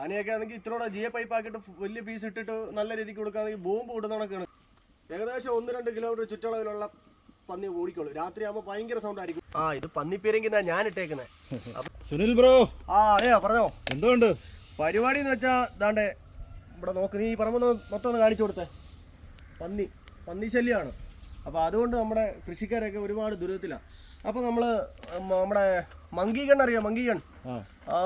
ആനയൊക്കെ ആണെങ്കിൽ ഇത്രയോടെ ജിയെ പൈപ്പ് ആക്കിയിട്ട് വലിയ പീസ് ഇട്ടിട്ട് നല്ല രീതിക്ക് കൊടുക്കുകയാണെങ്കിൽ ബോംബ് ഇടുന്നതൊക്കെയാണ് ഏകദേശം ഒന്ന് രണ്ട് കിലോമീറ്റർ ചുറ്റളവിലുള്ള പന്നി ഓടിക്കോളൂ. രാത്രി ആകുമ്പോൾ ഭയങ്കര സൗണ്ട് ആയിരിക്കും. ആ ഇത് പന്നിപ്പേരെങ്കിൽ ഞാൻ ഇട്ടേക്കുന്നത് സുനിൽ ബ്രോ. ആ അതെയോ? പറഞ്ഞോ? എന്തുകൊണ്ട് പരിപാടി എന്ന് വെച്ചാൽ ദാണ്ടെ ഇവിടെ നോക്ക് നീ ഈ പറമ്പ് മൊത്തം ഒന്ന് കാണിച്ചു കൊടുത്തേ. പന്നി പന്നി ശല്യമാണ് അപ്പോൾ അതുകൊണ്ട് നമ്മുടെ കൃഷിക്കാരൊക്കെ ഒരുപാട് ദുരിതത്തിലാണ് അപ്പോൾ നമ്മൾ നമ്മുടെ മങ്കീകൺ അറിയാം? മങ്കീകൺ. ആ. ആ,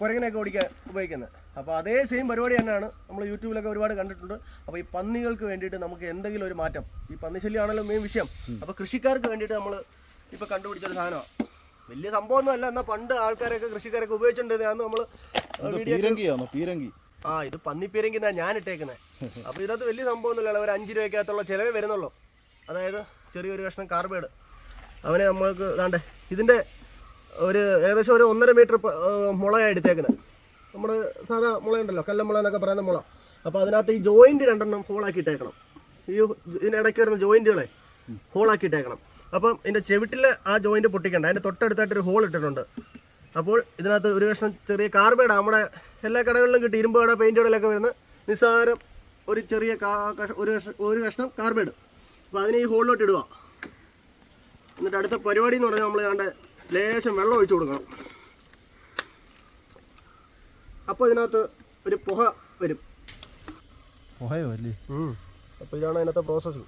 കുരങ്ങനെയൊക്കെ ഓടിക്കാൻ ഉപയോഗിക്കുന്നത്. അപ്പോൾ അതേ സെയിം പരിപാടി തന്നെയാണ് നമ്മൾ യൂട്യൂബിലൊക്കെ ഒരുപാട് കണ്ടിട്ടുണ്ട്. അപ്പോൾ ഈ പന്നികൾക്ക് വേണ്ടിയിട്ട് നമുക്ക് എന്തെങ്കിലും ഒരു മാറ്റം. ഈ പന്നി ശല്യമാണല്ലോ മെയിൻ വിഷയം അപ്പോൾ കൃഷിക്കാർക്ക് വേണ്ടിയിട്ട് നമ്മൾ ഇപ്പോൾ കണ്ടുപിടിച്ചൊരു സാധനമാണ് വലിയ സംഭവമൊന്നും അല്ല എന്നാൽ പണ്ട് ആൾക്കാരൊക്കെ കൃഷിക്കാരൊക്കെ ഉപയോഗിച്ചിട്ടുണ്ടെന്ന് നമ്മൾ പീരങ്കി. ആ ഇത് പന്നിപ്പേരെങ്കിൽ ഞാൻ ഇട്ടേക്കുന്നത് അപ്പോൾ ഇതിനകത്ത് വലിയ സംഭവമൊന്നുമില്ല. ഒരു അഞ്ച് രൂപയ്ക്കകത്തുള്ള ചിലവേ വരുന്നുള്ളൂ. അതായത് ചെറിയൊരു കഷ്ണം കാർബേഡ്. അവനെ നമ്മൾക്ക് ഇതാണ്ട് ഇതിന്റെ ഒരു ഏകദേശം ഒരു ഒന്നര മീറ്റർ മുളയാണ് എടുത്തേക്കുന്നത് നമ്മൾ സാധാ മുളയുണ്ടല്ലോ കല്ലമുള എന്നൊക്കെ പറയുന്ന മുള. അപ്പോൾ അതിനകത്ത് ഈ ജോയിന്റ് രണ്ടെണ്ണം ഹോളാക്കി ഇട്ടേക്കണം ഈ ഇതിനിടയ്ക്ക് വരുന്ന ജോയിന്റുകളെ ഹോളാക്കി ഇട്ടേക്കണം അപ്പം ഇതിന്റെ ചെവിട്ടിൽ ആ ജോയിന്റ് പൊട്ടിക്കണ്ട. അതിന്റെ തൊട്ടടുത്തായിട്ടൊരു ഹോൾ ഇട്ടിട്ടുണ്ട്. അപ്പോൾ ഇതിനകത്ത് ഒരു കഷ്ണം ചെറിയ കാർബേഡ്. നമ്മുടെ എല്ലാ കടകളിലും കിട്ടി ഇരുമ്പ് കട പെയിന്റ് കടയിലൊക്കെ വരുന്ന നിസ്സാരം ഒരു ചെറിയ ഒരു ഒരു കഷ്ണം കാർബേഡ്. അപ്പോൾ അതിനെ ഈ ഹോളിലോട്ട് ഇടുക. എന്നിട്ട് അടുത്ത പരിപാടി എന്ന് പറഞ്ഞാൽ നമ്മൾ കണ്ട ലേശം വെള്ളം ഒഴിച്ചു കൊടുക്കണം. അപ്പോൾ ഇതിനകത്ത് ഒരു പുക വരും. പുഹയോ അല്ലേ? അപ്പോൾ ഇതാണ് അതിനകത്തെ പ്രോസസ്സ്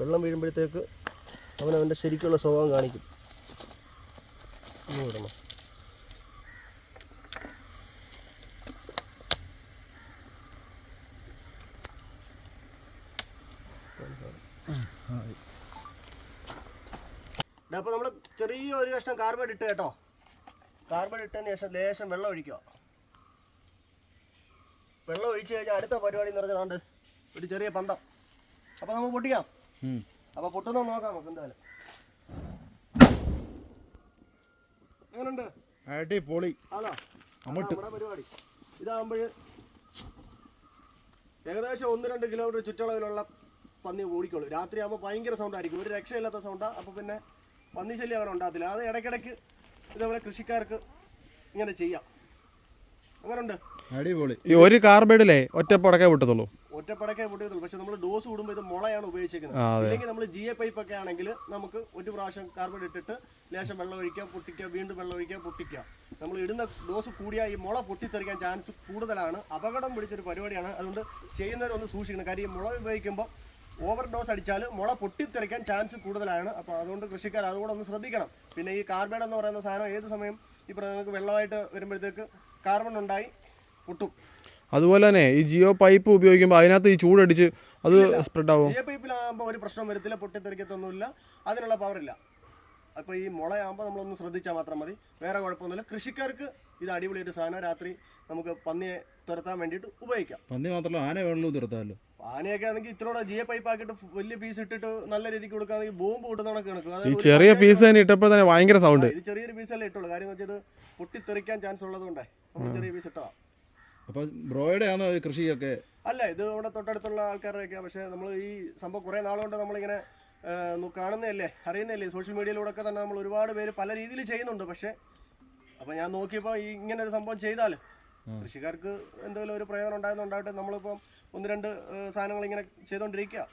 വെള്ളം വീഴുമ്പോഴത്തേക്ക് അവൻ അവന്റെ ശരിക്കുള്ള സ്വഭാവം കാണിക്കും. വിടണം. അപ്പോൾ നമ്മൾ ചെറിയ ഒരു കഷ്ണം കാർബൺ ഇട്ട് കേട്ടോ. കാർബൺ ഇട്ടതിന് ശേഷം ലേശം വെള്ളം ഒഴിക്കുക. വെള്ളം ഒഴിച്ചു കഴിഞ്ഞാൽ അടുത്ത പരിപാടി എന്ന് പറഞ്ഞാൽ ഒരു ചെറിയ പന്തം. അപ്പോൾ നമുക്ക് പൊട്ടിക്കാം. അപ്പോൾ പൊട്ടുന്ന നോക്കാം നമുക്ക് എന്തായാലും. എങ്ങനെയുണ്ട് അടിപൊളി. അതാ നമ്മുടെ പരിപാടി. ഇതാകുമ്പോൾ ഏകദേശം ഒന്ന് രണ്ട് കിലോമീറ്റർ ചുറ്റളവിലുള്ള പന്നി ഓടിക്കോളൂ. രാത്രി ആകുമ്പോൾ ഭയങ്കര സൗണ്ടായിരിക്കും ഒരു രക്ഷയില്ലാത്ത സൗണ്ടാണ് അപ്പോൾ പിന്നെ പന്നി ശല്യം അങ്ങനെ ഉണ്ടാകത്തില്ല. അത് ഇടയ്ക്കിടയ്ക്ക് ഇതേപോലെ കൃഷിക്കാർക്ക് ഇങ്ങനെ ചെയ്യാം. അങ്ങനെയുണ്ട്. അടിപൊളി. ഈ ഒരു കാർബൈഡിലേ ഒറ്റ പടക്കേ വിട്ടത്തുള്ളൂ ഒറ്റപ്പടക്കേ പൊട്ടിയതുള്ളൂ പക്ഷെ നമ്മൾ ഡോസ് കൂടുമ്പോൾ ഇത് മുളയാണ് ഉപയോഗിച്ചിരിക്കുന്നത് അല്ലെങ്കിൽ നമ്മൾ ജി എ പൈപ്പ് ഒക്കെ ആണെങ്കിൽ നമുക്ക് ഒരു പ്രാവശ്യം കാർബൺ ഇട്ടിട്ട് ലേശം വെള്ളം ഒഴിക്കുക പൊട്ടിക്കുക വീണ്ടും വെള്ളം ഒഴിക്കുക പൊട്ടിക്കുക. നമ്മൾ ഇടുന്ന ഡോസ് കൂടിയാൽ ഈ മുള പൊട്ടിത്തെറിക്കാൻ ചാൻസ് കൂടുതലാണ്. അപകടം പിടിച്ചൊരു പരിപാടിയാണ്. അതുകൊണ്ട് ചെയ്യുന്നവരൊന്ന് സൂക്ഷിക്കണം. കാര്യം ഈ മുള ഉപയോഗിക്കുമ്പോൾ ഓവർ ഡോസ് അടിച്ചാൽ മുള പൊട്ടിത്തെറിക്കാൻ ചാൻസ് കൂടുതലാണ്. അപ്പോൾ അതുകൊണ്ട് കൃഷിക്കാർ അതുകൂടെ ഒന്ന് ശ്രദ്ധിക്കണം. പിന്നെ ഈ കാർബൺ എന്ന് പറയുന്ന സാധനം ഏത് സമയം ഈ നിങ്ങൾക്ക് വെള്ളമായിട്ട് വരുമ്പോഴത്തേക്ക് കാർബൺ ഉണ്ടായി പൊട്ടും. അതുപോലെ തന്നെ ഈ ജിയോ പൈപ്പ് ഉപയോഗിക്കുമ്പോൾ അതിനകത്ത് ഈ ചൂടടിച്ച് അത് സ്പ്രെഡ് ആവും. ജിയോ പൈപ്പിലാകുമ്പോൾ ഒരു പ്രശ്നം വരത്തില്ല പൊട്ടിത്തെറിക്കത്തൊന്നുമില്ല അതിനുള്ള പവറില്ല അപ്പോൾ ഈ മുളയാകുമ്പോൾ നമ്മളൊന്ന് ശ്രദ്ധിച്ചാൽ മാത്രം മതി. വേറെ കുഴപ്പമൊന്നുമില്ല. കൃഷിക്കാർക്ക് ഇത് അടിപൊളി ഒരു സാധനം രാത്രി നമുക്ക് പന്നിയെ തുരത്താൻ വേണ്ടിയിട്ട് ഉപയോഗിക്കാം. പന്നി മാത്രമല്ല ആന വേണമല്ലോ തുരത്താമല്ലോ. ആനയൊക്കെ ആണെങ്കിൽ ഇത്രയോടെ ജിയ പൈപ്പ് ആക്കിയിട്ട് വലിയ പീസ് ഇട്ടിട്ട് നല്ല രീതിക്ക് കൊടുക്കുകയാണെങ്കിൽ ബോംബ് കിട്ടുന്ന കണക്ക്. ഈ ചെറിയ പീസ് തന്നെ ഇട്ടപ്പോൾ തന്നെ ഭയങ്കര സൗണ്ട് ഇത് ചെറിയൊരു പീസല്ലേ ഇട്ടുള്ളൂ. കാര്യം എന്ന് വെച്ചാൽ പൊട്ടിത്തെറിക്കാൻ ചാൻസ് ഉള്ളത് കൊണ്ടേ നമ്മൾ ചെറിയ പീസ് ഇട്ടതാ. അപ്പൊ ബ്രോയുടെ ആണോ കൃഷിയൊക്കെ? അല്ല ഇത് നമ്മുടെ തൊട്ടടുത്തുള്ള ആൾക്കാരുടെയൊക്കെ പക്ഷേ നമ്മൾ ഈ സംഭവം കുറേ നാളുകൊണ്ട് നമ്മളിങ്ങനെ കാണുന്നതല്ലേ? അറിയുന്നതല്ലേ? സോഷ്യൽ മീഡിയയിലൂടെ ഒക്കെ തന്നെ നമ്മൾ ഒരുപാട് പേര് പല രീതിയിൽ ചെയ്യുന്നുണ്ട്. പക്ഷേ അപ്പോൾ ഞാൻ നോക്കിയപ്പോൾ ഈ ഇങ്ങനെ ഒരു സംഭവം ചെയ്താൽ കൃഷിക്കാർക്ക് എന്തെങ്കിലും ഒരു പ്രയോജനം ഉണ്ടാകുന്നുണ്ടാവട്ടെ നമ്മളിപ്പം ഒന്ന് രണ്ട് സാധനങ്ങൾ ഇങ്ങനെ ചെയ്തുകൊണ്ടിരിക്കുക.